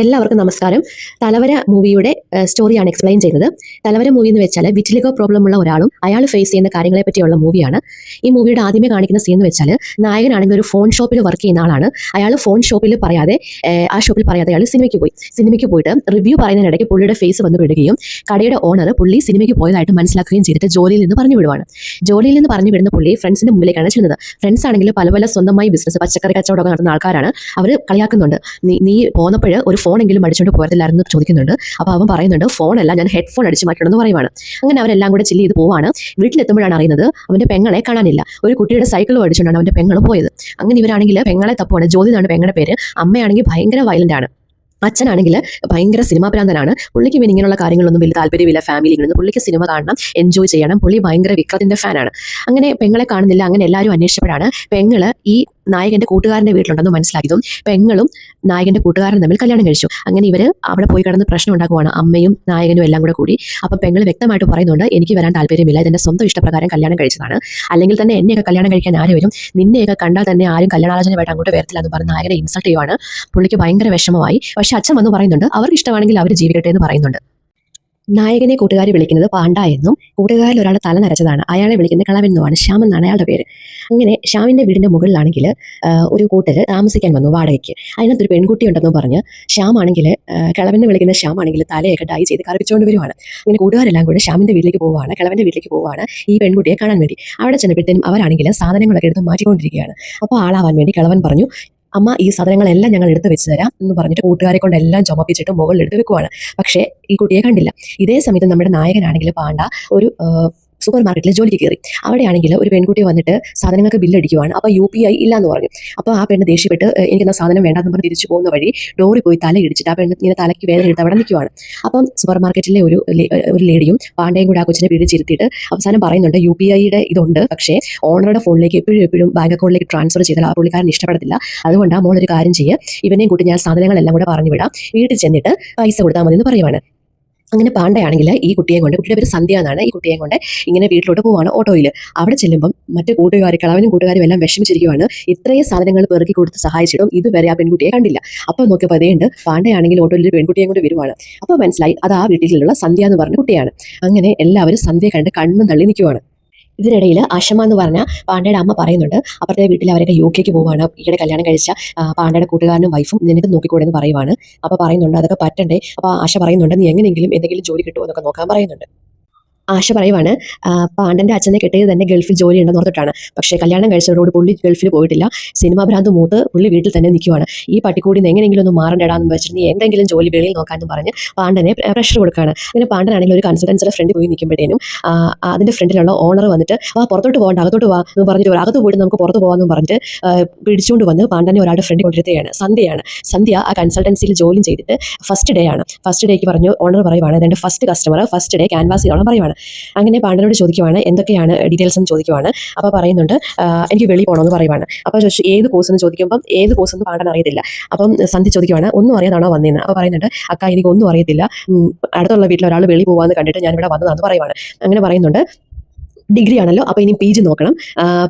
എല്ലാവർക്കും നമസ്കാരം. തലവര മൂവിയുടെ സ്റ്റോറിയാണ് എക്സ്പ്ലെയിൻ ചെയ്യുന്നത്. തലവര മൂവി എന്ന് വെച്ചാൽ വിറ്റിലിഗോ പ്രോബ്ലം ഉള്ള ഒരാളും അയാൾ ഫേസ് ചെയ്യുന്ന കാര്യങ്ങളെ പറ്റിയുള്ള മൂവിയാണ് ഈ മൂവിയുടെ ആദ്യമേ കാണിക്കുന്ന സീൻ എന്ന് വെച്ചാൽ നായകനാണെങ്കിൽ ഒരു ഫോൺ ഷോപ്പിൽ വർക്ക് ചെയ്യുന്ന ആളാണ്. അയാൾ ഫോൺ ഷോപ്പിൽ പറയാതെ ആ ഷോപ്പിൽ പറയാതെ അയാൾ സിനിമയ്ക്ക് പോയി. സിനിമയ്ക്ക് പോയിട്ട് റിവ്യൂ പറയുന്നതിനിടയ്ക്ക് പുള്ളിയുടെ ഫേസ് വന്ന് വിടുകയും കടയുടെ ഓണർ പുള്ളി സിനിമയ്ക്ക് പോയതായിട്ട് മനസ്സിലാക്കുകയും ചെയ്തിട്ട് ജോലിയിൽ നിന്ന് പറഞ്ഞു വിടുവാണ്. ജോലിയിൽ നിന്ന് പറഞ്ഞു വിടുന്ന പുള്ളി ഫ്രണ്ട്സിന്റെ മുമ്പിലേക്കാണ് ചെല്ലുന്നത്. ഫ്രണ്ട്സ് ആണെങ്കിൽ പല പല സ്വന്തമായി ബിസിനസ് പച്ചക്കറി കച്ചവടമൊക്കെ നടത്തുന്ന ആൾക്കാരാണ്. അവർ കളിയാക്കുന്നുണ്ട്. നീ നീ ഒരു ഫോണെങ്കിലും അടിച്ചുകൊണ്ട് പോരത്തില്ലായിരുന്നു ചോദിക്കുന്നുണ്ട്. അപ്പോൾ അവൻ പറയുന്നുണ്ട് ഫോണല്ല ഞാൻ ഹെഡ്ഫോൺ അടിച്ച് മാറ്റണമെന്ന് പറയുവാണ്. അങ്ങനെ അവരെല്ലാം കൂടെ ചില്ലി ചെയ്ത് പോവാണ്. വീട്ടിലെത്തുമ്പോഴാണ് അറിയുന്നത് അവന്റെ പെങ്ങളെ കാണാനില്ല. ഒരു കുട്ടിയുടെ സൈക്കിൾ അടിച്ചുകൊണ്ടാണ് അവന്റെ പെങ്ങൾ പോയത്. അങ്ങനെ ഇവരാണെങ്കിൽ പെങ്ങളെ തപ്പുവാണ്. ജ്യോതി എന്നാണ് പെങ്ങളുടെ പേര്. അമ്മയാണെങ്കിൽ ഭയങ്കര വയലന്റ് ആണ്. അച്ഛനാണെങ്കിൽ ഭയങ്കര സിനിമാ ഭ്രാന്തനാണ്. പുള്ളിക്ക് പിന്നെ ഇങ്ങനെയുള്ള കാര്യങ്ങളൊന്നും വലിയ താല്പര്യമില്ല ഫാമിലി ഇങ്ങനെ പുള്ളിക്ക് സിനിമ കാണണം എൻജോയ് ചെയ്യണം. പുള്ളി ഭയങ്കര വിക്രത്തിന്റെ ഫാനാണ് അങ്ങനെ പെങ്ങളെ കാണുന്നില്ല അങ്ങനെ എല്ലാവരും അന്വേഷിച്ചപ്പോഴാണ് പെങ്ങൾ ഈ നായകന്റെ കൂട്ടുകാരന്റെ വീട്ടിലുണ്ടെന്ന് മനസ്സിലാക്കിയതും പെങ്ങളും നായകന്റെ കൂട്ടുകാരൻ തമ്മിൽ കല്യാണം കഴിച്ചു. അങ്ങനെ ഇവർ അവിടെ പോയി കിടന്ന് പ്രശ്നം ഉണ്ടാക്കുവാണ്. അമ്മയും നായകനും എല്ലാം കൂടെ കൂടി. അപ്പം പെങ്ങൾ വ്യക്തമായിട്ട് പറയുന്നുണ്ട് എനിക്ക് വരാൻ താല്പര്യമില്ല. ഇതെന്റെ സ്വന്തം ഇഷ്ടപ്രകാരം കല്യാണം കഴിച്ചതാണ്. അല്ലെങ്കിൽ തന്നെ എന്നെയൊക്കെ കല്യാണം കഴിക്കാൻ ആര് വരും? നിന്നെയൊക്കെ കണ്ടാൽ തന്നെ ആരും കല്യാണാലോചനയായിട്ട് അങ്ങോട്ട് വരത്തില്ല എന്ന് പറഞ്ഞ് നായകനെ ഇൻസൾട്ട് ചെയ്യുവാണ്. പുള്ളിക്ക് ഭയങ്കര വിഷമമായി. പക്ഷെ അച്ഛൻ വന്ന് പറയുന്നുണ്ട് അവർക്ക് ഇഷ്ടമാണെങ്കിൽ അവർ ജീവിക്കട്ടെ എന്ന് പറയുന്നുണ്ട്. നായകനെ കൂട്ടുകാർ വിളിക്കുന്നത് പാണ്ട എന്നും കൂട്ടുകാരിൽ ഒരാൾ തല നരച്ചതാണ്. അയാളെ വിളിക്കുന്നത് കളവൻ എന്നുമാണ്. ശ്യാം എന്നാണ് അയാളുടെ പേര്. അങ്ങനെ ശ്യാമിന്റെ വീടിന്റെ മുകളിലാണെങ്കിൽ ഒരു കൂട്ടർ താമസിക്കാൻ വന്നു വാടകയ്ക്ക്. അതിനകത്തൊരു പെൺകുട്ടി ഉണ്ടെന്ന് പറഞ്ഞ് ശ്യാമാണെങ്കിൽ കിളവനെ വിളിക്കുന്ന ശ്യാമാണെങ്കിൽ തലയൊക്കെ ഡൈ ചെയ്ത് കറിപ്പിച്ചുകൊണ്ട് വരുവാണ്. അങ്ങനെ കൂട്ടുകാരെല്ലാം കൂടെ ശ്യാമിന്റെ വീട്ടിലേക്ക് പോവുകയാണ്. കിളവന്റെ വീട്ടിലേക്ക് പോവുകയാണ് ഈ പെൺകുട്ടിയെ കാണാൻ വേണ്ടി. അവിടെ ചെന്നപ്പോഴത്തേനും അവരാണെങ്കിൽ സാധനങ്ങളൊക്കെ എടുത്ത് മാറ്റിക്കൊണ്ടിരിക്കുകയാണ്. അപ്പോൾ ആളാവാൻ വേണ്ടി കിളവൻ പറഞ്ഞു അമ്മ ഈ സാധനങ്ങളെല്ലാം ഞങ്ങൾ എടുത്ത് വെച്ച് തരാം എന്ന് പറഞ്ഞിട്ട് കൂട്ടുകാരെ കൊണ്ട് എല്ലാം ചുമപ്പിച്ചിട്ട് മുകളിൽ എടുത്ത് വെക്കുവാണ്. പക്ഷേ ഈ കുട്ടിയെ കണ്ടില്ല. ഇതേ സമയത്ത് നമ്മുടെ നായകനാണെങ്കിൽ പാണ്ട ഒരു സൂപ്പർ മാർക്കറ്റിൽ ജോലിക്ക് കയറി. അവിടെയാണെങ്കിൽ ഒരു പെൺകുട്ടി വന്നിട്ട് സാധനങ്ങൾക്ക് ബില്ലടിക്കുവാണ് അപ്പോൾ യു പി ഐ ഇല്ലാന്ന് പറഞ്ഞു. അപ്പോൾ ആ പെണ്ണ് ദേഷ്യപ്പെട്ട് "ഏഹ്, എനിക്കെന്നാ സാധനം വേണ്ടെന്ന് പറഞ്ഞ് തിരിച്ചു പോകുന്ന വഴി ഡോറി പോയി തല ഇടിച്ചിട്ട് ആ പെണ്ണ് ഇങ്ങനെ തലയ്ക്ക് വേദന എടുത്ത് അവിടെ നിൽക്കുവാണ്. അപ്പം സൂപ്പർ മാർക്കറ്റിലെ ഒരു ഒരു ലേഡിയും പാണ്ഡയും കൂടെ ആ കൊച്ചിനെ പിടിച്ചിരുത്തിയിട്ട് അവസാനം പറയുന്നുണ്ട് യു പി ഐയുടെ ഇതുണ്ട്. പക്ഷേ ഓണറുടെ ഫോണിലേക്ക് എപ്പോഴും എപ്പോഴും ബാങ്ക് അക്കൗണ്ടിലേക്ക് ട്രാൻസ്ഫർ ചെയ്താൽ ആ പുള്ളിക്കാരൻ ഇഷ്ടപ്പെടത്തില്ല. അതുകൊണ്ട് ആ മോളൊരു കാര്യം ചെയ്യുക ഇവനെയും കൂട്ടി ഞാൻ സാധനങ്ങളെല്ലാം കൂടെ പറഞ്ഞു വിടാം. വീട്ടിൽ ചെന്നിട്ട് പൈസ കൊടുത്താൽ മതി എന്ന് പറയുവാണ്. അങ്ങനെ പാണ്ടയാണെങ്കിൽ ഈ കുട്ടിയെ കൊണ്ട് കുട്ടിയുടെ പേര് സന്ധ്യ എന്നാണ്. ഈ കുട്ടിയെ കൊണ്ട് ഇങ്ങനെ വീട്ടിലോട്ട് പോവാണ് ഓട്ടോയിൽ അവിടെ ചെല്ലുമ്പം മറ്റു കൂട്ടുകാർ കളവനും കൂട്ടുകാരും എല്ലാം വിഷമിച്ചിരിക്കുവാണ്. ഇത്രയും സാധനങ്ങൾ പെറുക്കി കൊടുത്ത് സഹായിച്ചിട്ടും ഇതുവരെ ആ പെൺകുട്ടിയെ കണ്ടില്ല. അപ്പോൾ നോക്കിയപ്പോൾ അതേണ്ട് പാണ്ടയാണെങ്കിൽ ഓട്ടോയിൽ ഒരു പെൺകുട്ടിയെ കൊണ്ട് വരുവാണ്. അപ്പോൾ മനസ്സിലായി അത് ആ വീട്ടിലുള്ള സന്ധ്യ എന്ന് പറഞ്ഞ കുട്ടിയാണ്. അങ്ങനെ എല്ലാവരും സന്ധ്യ കണ്ട് കണ്ണും തള്ളി നിൽക്കുവാണ് ഇതിനിടയിൽ ആശമ എന്ന് പറഞ്ഞ പാണ്ഡയുടെ അമ്മ പറയുന്നുണ്ട് അപ്പുറത്തെ വീട്ടിൽ അവരൊക്കെ യു കെക്ക് പോവാണ് ഈയിടെ കല്യാണം കഴിച്ച പാണ്ഡയുടെ കൂട്ടുകാരനും വൈഫും നിനക്ക് നോക്കിക്കൂടെ എന്ന് പറയുവാണ്. അപ്പോൾ പറയുന്നുണ്ട് അതൊക്കെ പറ്റണ്ടേ? അപ്പോൾ ആശ പറയുന്നുണ്ട് നീ എങ്ങനെയെങ്കിലും എന്തെങ്കിലും ജോലി കിട്ടുമോ എന്നൊക്കെ നോക്കാൻ പറയുന്നുണ്ട്. ആശ പറയുവാണ് പാണ്ഡന്റെ അച്ഛനെ കെട്ടിയത് തന്നെ ഗൾഫിൽ ജോലി ഉണ്ടെന്ന് ഓർത്തിട്ടാണ്. പക്ഷേ കല്യാണം കഴിച്ചവരോട് പുള്ളി ഗൾഫിൽ പോയിട്ടില്ല. സിനിമാ ഭ്രാന്ത് മൂത്ത് പുള്ളി വീട്ടിൽ തന്നെ നിൽക്കുവാണ് ഈ പട്ടിക്കൂടി എങ്ങനെയെങ്കിലും ഒന്ന് മാറണ്ടടാന്ന് വെച്ചിട്ട് നീ എന്തെങ്കിലും ജോലി വെളിയിൽ നോക്കാമെന്ന് പറഞ്ഞ് പാണ്ഡനെ പ്രഷർ കൊടുക്കുകയാണ് അങ്ങനെ പാണ്ടനാണെങ്കിൽ ഒരു കൺസൾട്ടൻസിയുടെ ഫ്രണ്ട് പോയി നിൽക്കുമ്പോഴേനും അതിന്റെ ഫ്രണ്ടിലുള്ള ഓണർ വന്നിട്ട് ആ പുറത്തോട്ട് പോകണ്ട അകത്തോട്ട് വാ എന്ന് പറഞ്ഞിട്ട് അകത്ത് പോയിട്ട് നമുക്ക് പുറത്ത് പോകാമെന്ന് പറഞ്ഞിട്ട് പിടിച്ചുകൊണ്ട് വന്ന് പാണ്ഡനെ ഒരാളുടെ ഫ്രണ്ട് കൊണ്ടിരുത്തുകയാണ് സന്ധ്യയാണ്. സന്ധ്യ ആ കൺസൾട്ടൻസിയിൽ ജോലി ചെയ്തിട്ട് ഫസ്റ്റ് ഡേ ആണ്. ഫസ്റ്റ് ഡേക്ക് പറഞ്ഞു ഓണർ പറയുവാണ് അതെന്റെ first customer first day canvas ചെയ്തോളം പറയുവാണ്. അങ്ങനെ പാണ്ടനോട് ചോദിക്കുവാണ് എന്തൊക്കെയാണ് ഡീറ്റെയിൽസ് എന്ന് ചോദിക്കുവാണ്. അപ്പോൾ പറയുന്നുണ്ട് എനിക്ക് വെളി പോകണമെന്ന് പറയുവാണ്. അപ്പോൾ ചോദിച്ചു ഏത് കോഴ്സ് എന്ന് ചോദിക്കുമ്പോൾ ഏത് കോഴ്സ് എന്ന് പാണ്ഡൻ അറിയത്തില്ല. അപ്പം സന്ധി ചോദിക്കുവാണ് ഒന്നും അറിയാതാണോ വന്നതെന്ന് അപ്പോൾ പറയുന്നുണ്ട് അക്ക എനിക്ക് ഒന്നും അറിയത്തില്ല അടുത്തുള്ള വീട്ടിൽ ഒരാൾ വെളി പോകാമെന്ന് കണ്ടിട്ട് ഞാൻ ഇവിടെ വന്നതാണെന്ന് പറയുവാണ്. അങ്ങനെ പറയുന്നുണ്ട് ഡിഗ്രി ആണല്ലോ അപ്പോൾ ഇനി പി ജി നോക്കണം.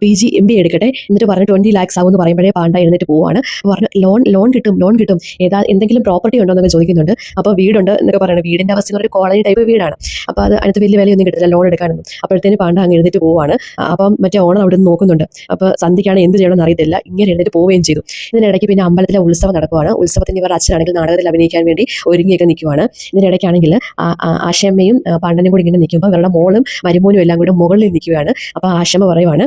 പി ജി എം ബി എടുക്കട്ടെ. എന്നിട്ട് പറഞ്ഞു ട്വന്റി ലാക്സ് ആവും എന്ന് പറയുമ്പോഴേ പാണ്ട എഴുന്നേറ്റ് പോവാണ് പറഞ്ഞു ലോൺ ലോൺ കിട്ടും ലോൺ കിട്ടും. ഏതാ എന്തെങ്കിലും പ്രോപ്പർട്ടി ഉണ്ടോ? എന്നൊക്കെ ചോദിക്കുന്നുണ്ട്. അപ്പോൾ വീടുണ്ട് എന്നൊക്കെ പറയുന്നത് വീടിന്റെ അവസ്ഥ ഒരു കോളനി ടൈപ്പ് വീടാണ്. അപ്പോൾ അത് അടുത്ത് വലിയ വിലയൊന്നും കിട്ടില്ല ലോൺ എടുക്കാനൊന്നും. അപ്പോഴത്തേന് പാണ്ട അങ്ങ് എഴുന്നേറ്റ് പോവാണ് അപ്പം മറ്റേ ഓണം അവിടെ നിന്ന് നോക്കുന്നുണ്ട്. അപ്പോൾ സന്ധിക്കാണ് എന്ത് ചെയ്യണമെന്ന് അറിയത്തില്ല. ഇങ്ങനെ എഴുന്നേറ്റ് പോവുകയും ചെയ്തു. ഇതിനിടയ്ക്ക് പിന്നെ അമ്പലത്തിലെ ഉത്സവം നടക്കുവാണ്. ഉത്സവത്തിന് ഇവർ അച്ഛനാണെങ്കിൽ നാടകത്തിൽ അഭിനയിക്കാൻ വേണ്ടി ഒരുങ്ങിയൊക്കെ നിൽക്കുവാണ് ഇതിനിടയ്ക്കാണെങ്കിൽ ആശയമ്മയും പാണ്ഡനും കൂടി ഇങ്ങനെ നിൽക്കുമ്പോൾ അവരുടെ മോളും മരുമോനും എല്ലാം കൂടി മുകളിൽ നിൽക്കുകയാണ്. അപ്പോൾ ആശമ പറയുവാണ്